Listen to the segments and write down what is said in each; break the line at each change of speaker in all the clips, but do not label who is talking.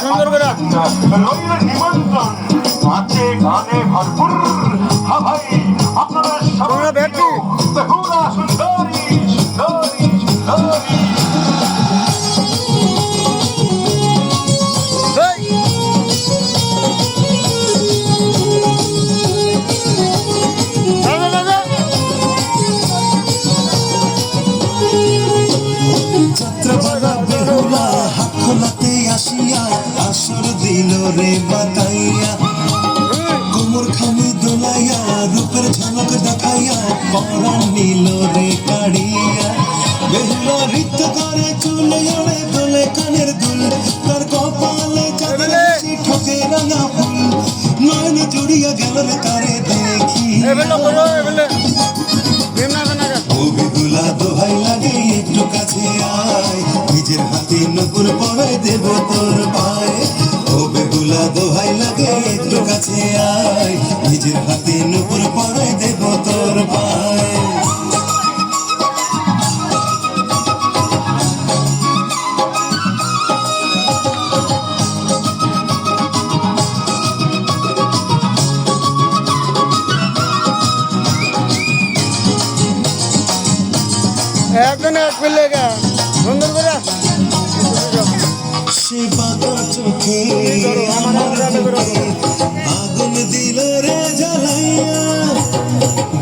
সুন্দর করে।
নিমন্ত্রণ। নাচে গানে ভরপুর হ্যাঁ ভাই আপনারা সবাই সুন্দরী
দিল রে বাতাইয়া। কোমর খানি দোলাইয়া রূপের ঝলক দেখাইয়া পরাণ নিল রে কাড়িয়া। বেহুলা নৃত্য করে চুলে ওড়ে দোলে কানের দুল তার কপালে ঠোকে রাঙা ফুল। নয়ন জুড়িয়া গেল রে তারে দেখি। ও বেহুলা দোহাই লাগে একটু কাছে আয়। নিজের হাতে নকুর পরে দেব তোর ও বেহুলা দোহাই লাগে একটু কাছে আয়। নিজের হাতে নকুর পরে দেব তোর
একজন এক পেলে সুন্দর করে।
সে বাঁকা চোখে আগুন দিল রে জ্বালাইয়া।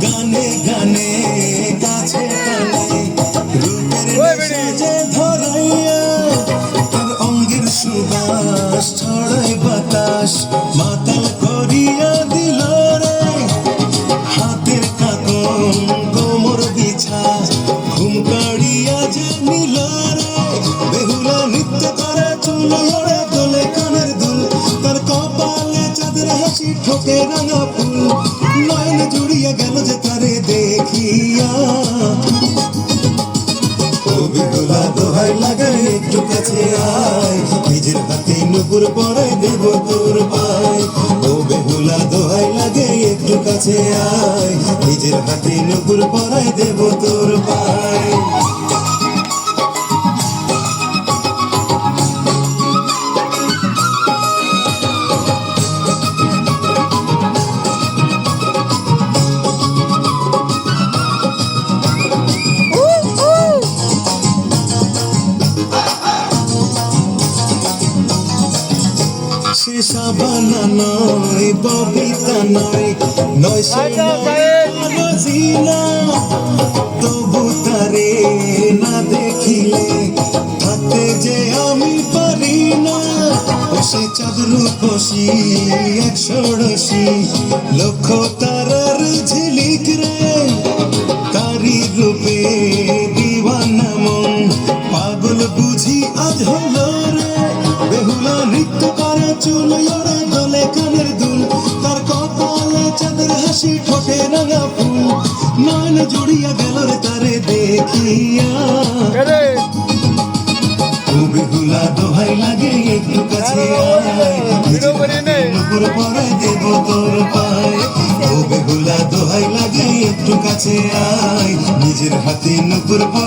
গানে গানে কাছে কানে রূপের সাজে ধরাইয়া। তার অঙ্গের সুবাস ছড়ায় বাতাস। মাতাল করিয়া দিল রে। হাতের কাকন কোমর বিছা। ঘুম কাড়িয়া যে নিল রে। বেহুলা নৃত্য করে চুল ঠোকে রাঙা ফুল নয়ন জুড়িয়া গেল যে তারে দেখিয়া ও বেহুলা দোহাই লাগাই একটু কাছে আয় নিজের হাতে নুপুর পরাই দেব তোর পায় ও বেহুলা দোহাই লাগে একটু কাছে আয় নিজের হাতে নুপুর পরাই দেব তোর পায় সে সাবানা নয় ববিতা নয় নয় সে
আচ্ছা,
তবু তারে না দেখিলে থাকতে যে আমি পারি না। সে চাঁদ রূপসী একশো রশি লক্ষ তারার ঝিলিক রে। তারি রূপে দিওয়ানা মন পাগল বুঝি আজ হলো চুল ওড়ে দোলে কানের দুল। তার কপালে চাঁদের হাসি ঠোঁটে রাঙা ফুল। নয়ন জুড়িয়া গেল রে তারে দেখিয়া।
এরে,
ও দোহাই লাগে একটু কাছে। নুপুর পরে দেব তোর পায়। ও বেহুলা দোহাই লাগে একটু কাছে আয়। নিজের হাতে নুপুর পরে